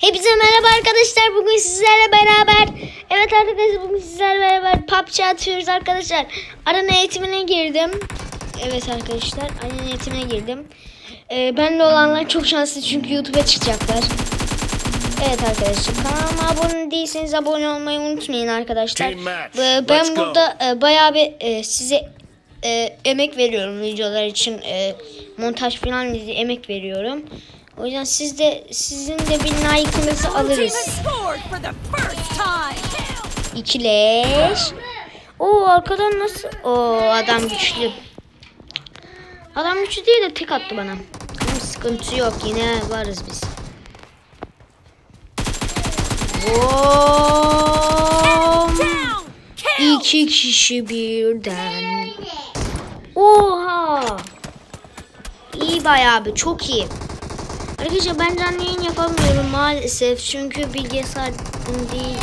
Hepinize merhaba arkadaşlar. Bugün sizlerle beraber Evet arkadaşlar bugün sizlerle beraber PUBG atıyoruz arkadaşlar. Arena eğitimine girdim. Evet arkadaşlar arena eğitimine girdim. Ee, benle olanlar çok şanslı çünkü YouTube'a çıkacaklar. Evet arkadaşlar kanalıma abone değilseniz abone olmayı unutmayın arkadaşlar. Ee, Ben burada e, bayağı bir e, size e, emek veriyorum videolar için e, montaj falan diye emek veriyorum. O yüzden siz de sizin de bir team alırız. İkileş. Oo arkadan nasıl? Oo adam güçlü. Adam güçlü değil de tek attı bana. Ama sıkıntı yok yine varız biz. Kill. İki kişi birden. Oha. İyi bayağı bir çok iyi. Arkadaşlar ben canlı yayın yapamıyorum maalesef çünkü bilgisayar değil.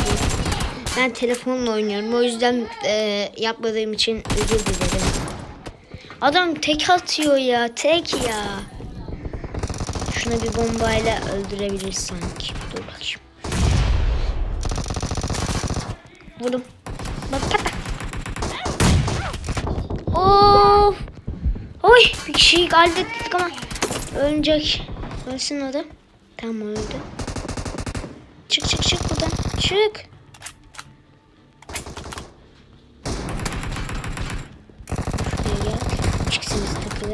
Ben telefonla oynuyorum o yüzden e, yapmadığım için özür dilerim. Adam tek atıyor ya tek ya. Şuna bir bombayla öldürebilir sanki. Dur bakayım. Vurdum. Bak pata. Of. Oy bir kişiyi hallettik ama ölecek. Ölsün o da. Tamam öldü. Çık çık çık buradan. Çık. Şuraya gel. Çıksınız takılı.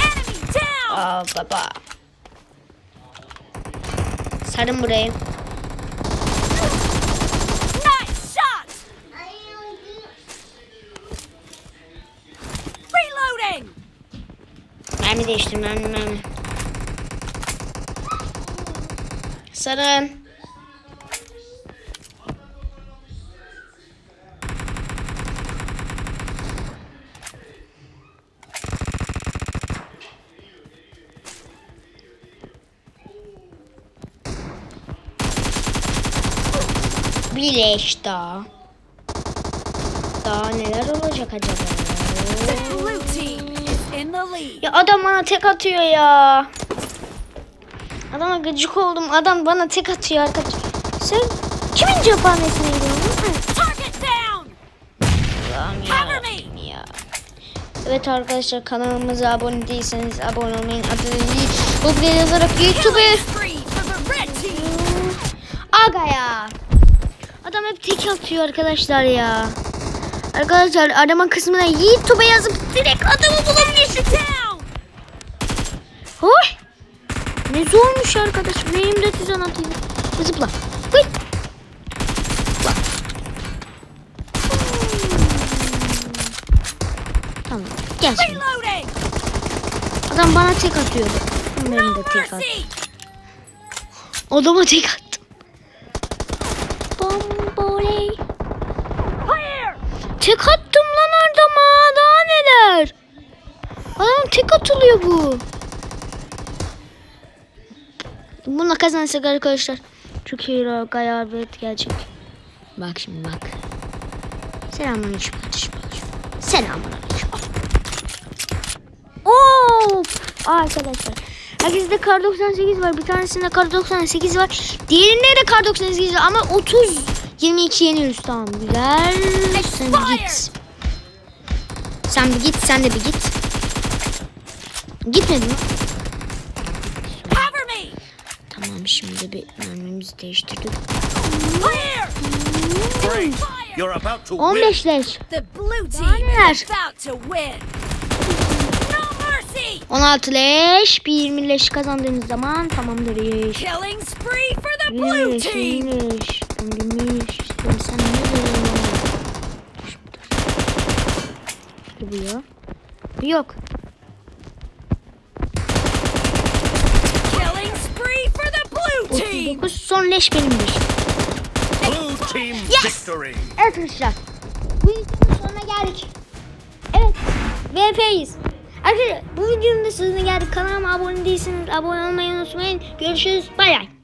Enemy down. Aa baba. Sarın burayı. Mermi değiştir mermi mermi. Sarın. Bir leş daha. Daha neler olacak acaba? Ya adam bana tek atıyor ya. Adama gıcık oldum. Adam bana tek atıyor arkadaşlar. Sen kimin cephanesine gidiyorsun? Allah'ım ya. Evet arkadaşlar kanalımıza abone değilseniz abone olmayın. Adını Google yazarak YouTube'a. Aga ya. Adam hep tek atıyor arkadaşlar ya. Arkadaşlar arama kısmına YouTube'a yazıp direkt adamı bulabilirsin. Hoy. Ne zormuş arkadaş. Neyim de tüzen atayım. Zıpla. Hıy. Tamam. Gel şimdi. Adam bana tek atıyordu. Ben No de tek mercy. Adama tek attım. Bomboley. Clear. Tek attım lan adama. Daha neler? Adam tek atılıyor bu. Bununla kazanırsak arkadaşlar. Çok iyi gayabet gelecek. Bak şimdi bak. Selamünaleyküm kardeşim. Selamünaleyküm. Of! Arkadaşlar. Herkeste kar 98 var. Bir tanesinde kar 98 var. Diğerinde de kar 98 var ama 30 22 yeniyoruz tamam güzel. Sen bir git. Sen bir git, sen de bir git. Gitmedin mi? Tamam şimdi bir mermimizi değiştirdik. Clear. Great. Fire. You're about to win. 15 leş. The blue team neler? is about to win. No mercy. 16 leş. Bir 20 leş kazandığınız zaman tamamdır iş. Killing spree for the blue Leş, team. leş. İstiyorum. Sen ne diyorsun? Bu ya. Bu yok. Killing spree for the blue team. 39 son leş benimdir. Yes. victory. Evet arkadaşlar. Bu videonun sonuna geldik. Evet. VP'yiz. Arkadaşlar bu videonun da sonuna geldik. Kanalıma abone değilseniz abone olmayı unutmayın. Görüşürüz. Bay bay.